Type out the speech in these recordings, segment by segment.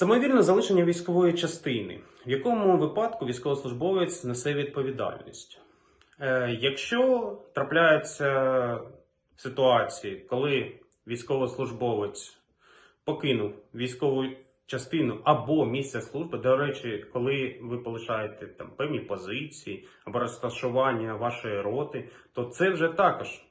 Самовільне залишення військової частини, в якому випадку військовослужбовець несе відповідальність. Е, якщо трапляються ситуації, коли військовослужбовець покинув військову частину або місце служби, до речі, коли ви полишаєте там певні позиції або розташування вашої роти, то це вже також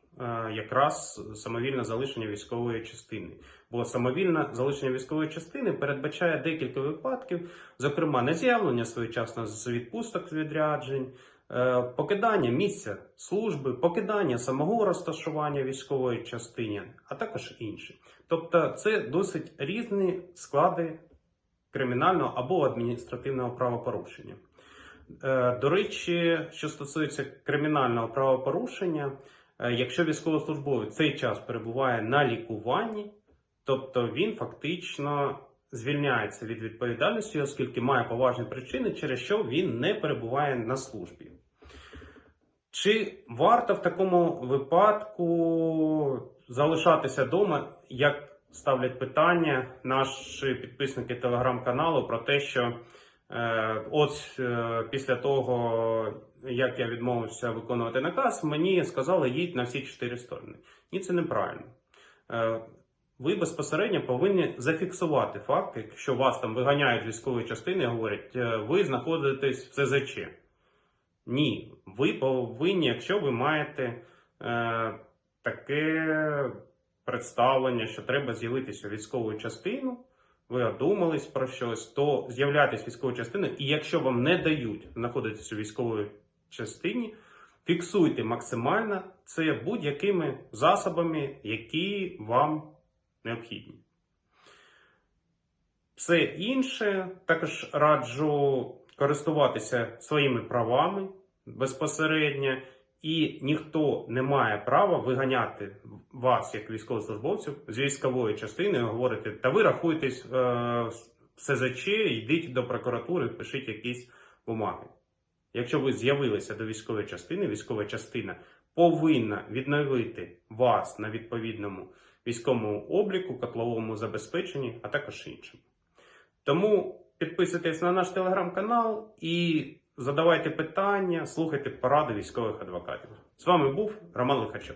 якраз самовільне залишення військової частини. Бо самовільне залишення військової частини передбачає декілька випадків, зокрема, нез'явлення своєчасно з відпусток з відряджень, е, покидання місця служби, покидання самого розташування військової частини, а також інші. Тобто, це досить різні склади кримінального або адміністративного правопорушення. Е, До речі, що стосується кримінального правопорушення, е, якщо військовослужбовець цей час перебуває на лікуванні, тобто він фактично звільняється від відповідальності, оскільки має поважні причини, через що він не перебуває на службі. Чи варто в такому випадку залишатися вдома, як ставлять питання наші підписники телеграм-каналу про те, що е, от е, після того, як я відмовився виконувати наказ, мені сказали їдь на всі чотири сторони. Ні, це неправильно. Е, ви безпосередньо повинні зафіксувати факти, що вас там виганяють з військової частини і говорять, е, ви знаходитесь в ЦЗЧ. Ні, ви повинні, якщо ви маєте е, таке представлення, що треба з'явитися у військову частину, ви одумались про щось, то з'являйтесь в військову частину, і якщо вам не дають знаходитися у військовій частині, фіксуйте максимально це будь-якими засобами, які вам необхідні. Все інше також раджу користуватися своїми правами безпосередньо, і ніхто не має права виганяти вас, як військовослужбовців, з військової частини і говорити, та ви рахуєтесь е, в СЗЧ, йдіть до прокуратури, пишіть якісь бумаги. Якщо ви з'явилися до військової частини, військова частина повинна відновити вас на відповідному військовому обліку, котловому забезпеченні, а також іншим. Тому підписуйтесь на наш телеграм-канал і задавайте питання, слухайте поради військових адвокатів. З вами був Роман Лихачов.